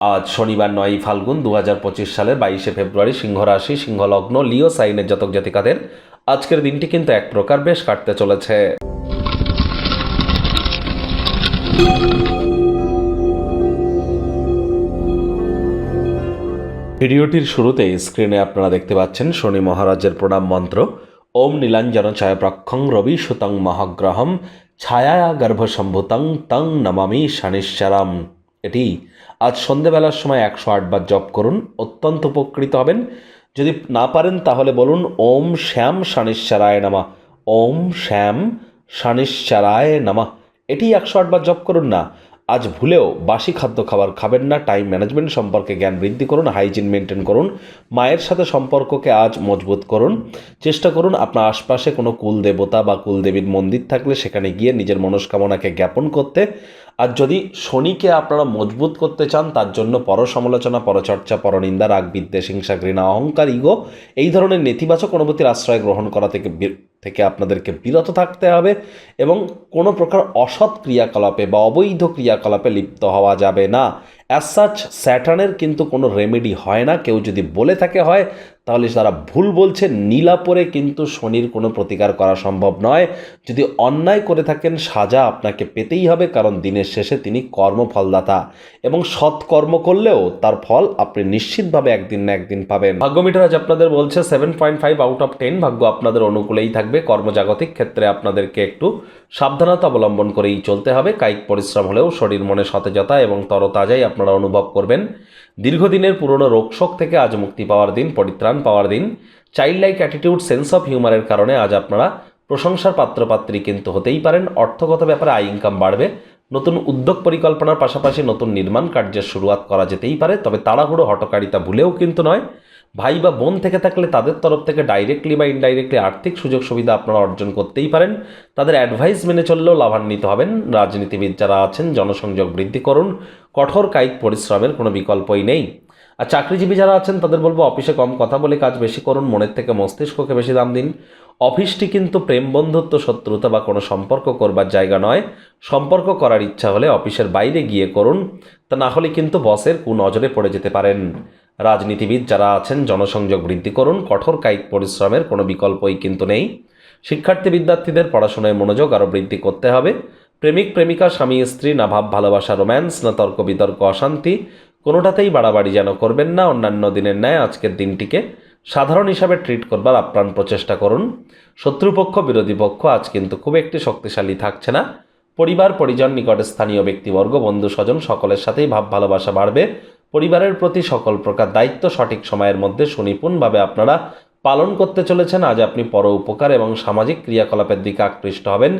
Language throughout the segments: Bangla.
আজ শনিবার নয়ই ফাল্গুন দু হাজার পঁচিশ সালের বাইশে ফেব্রুয়ারি সিংহ রাশি সিংহ লগ্ন লিও সাইনের জাতক জাতিকাদের আজকের দিনটি কিন্তু এক প্রকার বেশ কাটতে চলেছে। ভিডিওটির শুরুতেই স্ক্রিনে আপনারা দেখতে পাচ্ছেন শনি মহারাজের প্রণাম মন্ত্র। ওম নীলাঞ্জন ছায়াপ্রক্ষং রবি সুতং মহাগ্রহম ছায়া গর্ভসম্ভূতং তং নমামি শানিশ্চারাম। এটি আজ সন্ধেবেলার সময় একশো আটবার জপ করুন, অত্যন্ত উপকৃত হবেন। যদি না পারেন তাহলে বলুন, ওম শ্যাম শানিশ্চারায় নামা। ওম শ্যাম শানিশ্চারায় নামা। এটি একশো আটবার জপ করুন না, আজ ভুলেও বাসি খাদ্য খাবার খাবেন না, টাইম ম্যানেজমেন্ট সম্পর্কে জ্ঞান বৃদ্ধি করুন, হাইজিন মেনটেন করুন, মায়ের সাথে সম্পর্ককে আজ মজবুত করুন। চেষ্টা করুন আপনার আশপাশে কোনো কুল দেবতা বা কুলদেবীর মন্দির থাকলে সেখানে গিয়ে নিজের মনস্কামনাকে জ্ঞাপন করতে। আর যদি শনিকে আপনারা মজবুত করতে চান, তার জন্য পর সমালোচনা পরচর্চা, পরনিন্দা রাগ বিদ্বেষ হিংসা, ঘৃণা, অহংকার, ইগো, এই ধরনের নেতিবাচক অনুভূতির আশ্রয় গ্রহণ করা থেকে থেকে আপনাদেরকে বিরত থাকতে হবে এবং কোনো প্রকার অসৎ ক্রিয়াকলাপে বা অবৈধ ক্রিয়াকলাপে লিপ্ত হওয়া যাবে না। অ্যাজ সাচ স্যাটার্নের কিন্তু কোনো রেমেডি হয় না। কেউ যদি বলে থাকে হয় তাহলে তারা ভুল বলছে নীলাপরে কিন্তু শনির কোনো প্রতিকার করা সম্ভব নয়। যদি অন্যায় করে থাকেন, সাজা আপনাকে পেতেই হবে, কারণ দিনের শেষে তিনি কর্মফলদাতা এবং সৎ কর্ম করলেও তার ফল আপনি নিশ্চিতভাবে একদিন না একদিন পাবেন। ভাগ্য মিটার আজ আপনাদের বলছে seven point five out of ten ভাগ্য আপনাদের অনুকূলেই থাকবে। কর্মজাগতিক ক্ষেত্রে আপনাদেরকে একটু সাবধানতা অবলম্বন করেই চলতে হবে। কায়িক পরিশ্রম হলেও শরীর মনে সতেজতা এবং তরতাজাই আপনারা অনুভব করবেন। দীর্ঘদিনের পুরনো রোগশোক থেকে আজ মুক্তি পাওয়ার দিন, পরিত্রাণ পাওয়ার দিন। Child like attitude, sense of হিউমারের কারণে আজ আপনারা প্রশংসার পাত্রপাত্রী কিন্তু হতেই পারেন। অর্থগত ব্যাপারে আয়, ইনকাম বাড়বে। নতুন উদ্যোগ পরিকল্পনার পাশাপাশি নতুন নির্মাণ কার্যের শুরুয়াত করা যেতেই পারে। তবে তাড়াহুড়ো হটকারিতা ভুলেও কিন্তু নয়। ভাই বা বোন থেকে থাকলে তাদের তরফ থেকে ডাইরেক্টলি বা ইনডাইরেক্টলি আর্থিক সুযোগ সুবিধা আপনারা অর্জন করতেই পারেন। তাদের অ্যাডভাইস মেনে চললেও লাভান্বিত হবেন। রাজনীতিবিদ যারা আছেন, জনসংযোগ বৃদ্ধি করুন। কঠোর কায়িক পরিশ্রমের কোনো বিকল্পই নেই। আর চাকরিজীবী যারা আছেন, তাদের বলব, অফিসে কম কথা বলে কাজ বেশি করুন। মনের থেকে মস্তিষ্ককে বেশি দাম দিন। অফিসটি কিন্তু প্রেম, বন্ধুত্ব, শত্রুতা বা কোনো সম্পর্ক করবার জায়গা নয়। সম্পর্ক করার ইচ্ছা হলে অফিসের বাইরে গিয়ে করুন। তা না হলে কিন্তু বসের কুনজরে পড়ে যেতে পারেন। রাজনীতিবিদ যারা আছেন, জনসংযোগ বৃদ্ধি করুন, কঠোর কায়িক পরিশ্রমের কোনো বিকল্পই কিন্তু নেই। শিক্ষার্থী বিদ্যার্থীদের পড়াশোনায় মনোযোগ আরও বৃদ্ধি করতে হবে। প্রেমিক, প্রেমিকা, স্বামী, স্ত্রী না ভাব ভালোবাসা, রোম্যান্স না তর্ক বিতর্ক, অশান্তি, কোনোটাতেই বাড়াবাড়ি যেন করবেন না। অন্যান্য দিনের ন্যায় আজকের দিনটিকে সাধারণ হিসাবে ট্রিট করবার আপ্রাণ প্রচেষ্টা করুন। শত্রুপক্ষ, বিরোধী পক্ষ আজ কিন্তু খুব একটি শক্তিশালী থাকছে না। পরিবার, পরিজন নিকটে স্থানীয় ব্যক্তিবর্গ বন্ধু স্বজন সকলের সাথেই ভাব ভালোবাসা বাড়বে। পরিবারের প্রতি সকল প্রকার দায়িত্ব সঠিক সময়ের মধ্যে সুনিপুণভাবে আপনারা পালন করতে চলেছেন। আজ আপনি পর উপকার এবং সামাজিক ক্রিয়াকলাপের দিকে আকৃষ্ট হবেন,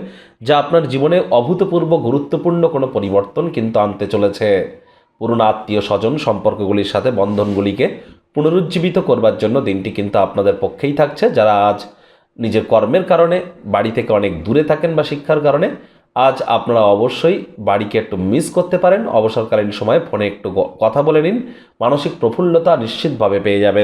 যা আপনার জীবনে অভূতপূর্ব গুরুত্বপূর্ণ কোনো পরিবর্তন কিন্তু আনতে চলেছে। পুরনো আত্মীয় স্বজন সম্পর্কগুলির সাথে বন্ধনগুলিকে পুনরুজ্জীবিত করবার জন্য দিনটি কিন্তু আপনাদের পক্ষেই থাকছে। যারা আজ নিজের কর্মের কারণে বাড়ি থেকে অনেক দূরে থাকেন বা শিক্ষার কারণে আজ আপনারা অবশ্যই বাড়িকে একটু মিস করতে পারেন। অবসরকালীন সময়ে ফোনে একটু কথা বলে নিন। মানসিক প্রফুল্লতা নিশ্চিতভাবে পেয়ে যাবেন।